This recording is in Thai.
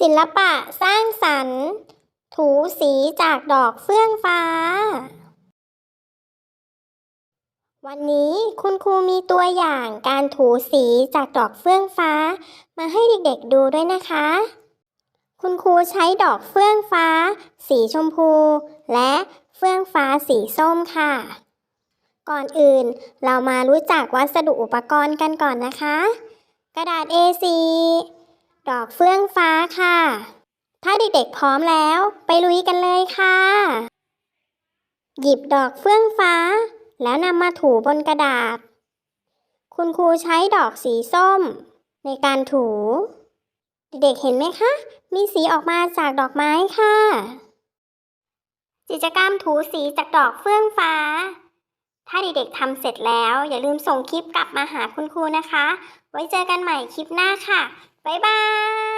ศิลปะสร้างสรรค์ ถูสีจากดอกเฟื่องฟ้า วันนี้คุณครูมีตัวอย่างการถูสีจากดอกเฟื่องฟ้า มาให้เด็กๆดูด้วยนะคะ คุณครูใช้ดอกเฟื่องฟ้า สีชมพู และเฟื่องฟ้าสีส้มค่ะ ก่อนอื่นเรามารู้จักวัสดุอุปกรณ์กันก่อนนะคะ กระดาษ A4 ดอกเฟื่องฟ้าค่ะ ถ้าเด็กๆพร้อมแล้วไปลุยกันเลยค่ะ หยิบดอกเฟื่องฟ้า แล้วนำมาถูบนกระดาษ คุณครูใช้ดอกสีส้ม ในการถู เด็กๆเห็นไหมคะ มีสีออกมาจากดอกไม้ค่ะ กิจกรรมถูสีจากดอกเฟื่องฟ้าถ้าเด็กๆทำเสร็จแล้ว อย่าลืมส่งคลิปกลับมาหาคุณครูนะคะ ไว้เจอกันใหม่คลิปหน้าค่ะ 拜拜。